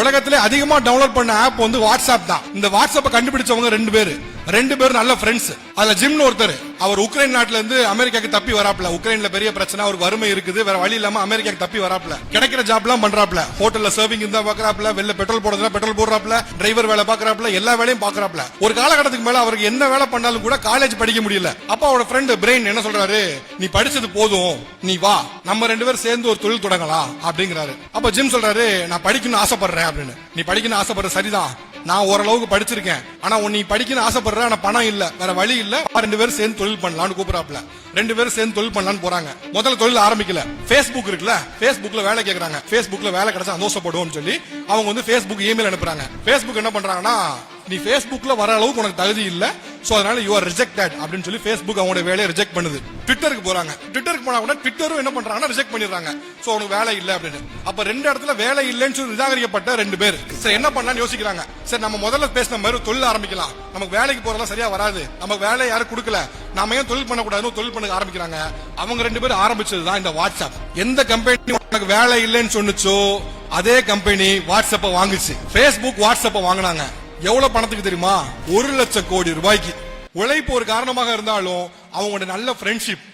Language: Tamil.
உலகத்திலே அதிகமா டவுன்லோட் பண்ண ஆப் வந்து வாட்ஸ்அப் தான். இந்த வாட்ஸ்அப்பை கண்டுபிடிச்சவங்க ரெண்டு பேரு. ரெண்டு பேரும் நல்ல ஃப்ரெண்ட்ஸ் அதுல ஜிம்னு ஒருத்தர் அவர் உக்ரைன் நாட்டுல இருந்து அமெரிக்காக்கு தப்பி வராப்ல உக்ரைன்ல பெரிய பிரச்சனை அவருக்கு வறுமை இருக்குது. வேற வழி இல்லாம அமெரிக்காக்கு தப்பி வராப்ல கிடைக்கிற ஜாப்லாம் பண்றாப்ல ஹோட்டல்ல சர்விங் இருந்தா பாக்குறாப்ல வெளில பெட்ரோல் போடுறதுல பெட்ரோல் போடுறாப்ல டிரைவர் வேலை பாக்குறாப்ல எல்லா வேலையும் பாக்குறாப்ல ஒரு காலகட்டத்துக்கு மேல அவருக்கு என்ன வேலை பண்ணாலும் கூட காலேஜ் படிக்க முடியல. அப்ப அவரோட ஃப்ரெண்ட் பிரெயின் என்ன சொல்றாரு? நீ படிச்சது போதும். நீ வா. நம்ம ரெண்டு பேரும் சேர்ந்து ஒரு தொழில் தொடங்கலாம். அப்படிங்கிறாரு. அப்ப ஜிம் சொல்றாரு நான் படிக்கணும்னு ஆசைப்படுறேன் அப்படின்னு. நீ படிக்கணும்னு ஆசைப்படுற சரிதான். நான் ஓரளவுக்கு படிச்சிருக்கேன். ஆனா உன் நீ படிக்கணும்னு ஆசைப்படுற ஆனா பணம் இல்ல. வேற வழி இல்ல. ரெண்டு பேரும் சேர்ந்து தொழில் பண்ணலாம்னு கூப்பிடாப்ல ரெண்டு பேரும் சேர்ந்து தொழில் பண்ணலாம்னு போறாங்க. முதல்ல தொழில் ஆரம்பிக்கல. பேஸ்புக் இருக்குல்ல. பேஸ்புக்ல வேலை கேக்குறாங்க. பேஸ்புக்ல வேலை கிடைச்சா சந்தோஷப்படுவோம்னு சொல்லி அவங்க வந்து பேஸ்புக் இமெயில் அனுப்புறாங்க. பேஸ்புக் என்ன பண்றாங்கன்னா நீ ஃபேஸ்புக்ல வர அளவுக்கு உனக்கு தகுதி இல்ல. சோ அதனால யூ ஆர் ரிஜெக்டட் அப்படின்னு சொல்லி ஃபேஸ்புக் அவங்களோட வேலையை ரிஜெக்ட் பண்ணுது. ட்விட்டருக்கு போறாங்க. ட்விட்டருக்கு போனா கூட ட்விட்டரும் என்ன பண்றாங்கன்னா ரிஜெக்ட் பண்ணிடுறாங்க. சோ உனக்கு வேலை இல்ல அப்படின்னு. அப்ப ரெண்டு இடத்துல வேலை இல்லைன்னு சொல்லி நிராகரிக்கப்பட்ட ரெண்டு பேர். சரி என்ன பண்ணலாம்னு யோசிக்கிறாங்க. சரி நம்ம முதல்ல பேசின மாதிரி தொழில் ஆரம்பிக்கலாம். நமக்கு வேலைக்கு போறதெல்லாம் சரியா வராது. நமக்கு வேலை யாரும் கொடுக்கல. நாம ஏன் தொழில் பண்ணக்கூடாதுன்னு தொழில் பண்ண ஆரம்பிக்கிறாங்க. அவங்க ரெண்டு பேரும் ஆரம்பிச்சது தான் இந்த வாட்ஸ்அப் எந்த கம்பெனி உனக்கு வேலை இல்லைன்னு சொன்னுச்சோ அதே கம்பெனி வாட்ஸ்அப்பை வாங்குச்சு. ஃபேஸ்புக் வாட்ஸ்அப்பை வாங்கினாங்க. எவ்வளவு பணத்துக்கு தெரியுமா? ஒரு லட்சம் கோடி ரூபாய்க்கு. உழைப்பு ஒரு காரணமாக இருந்தாலும் அவங்களோட நல்ல ஃப்ரெண்ட்ஷிப்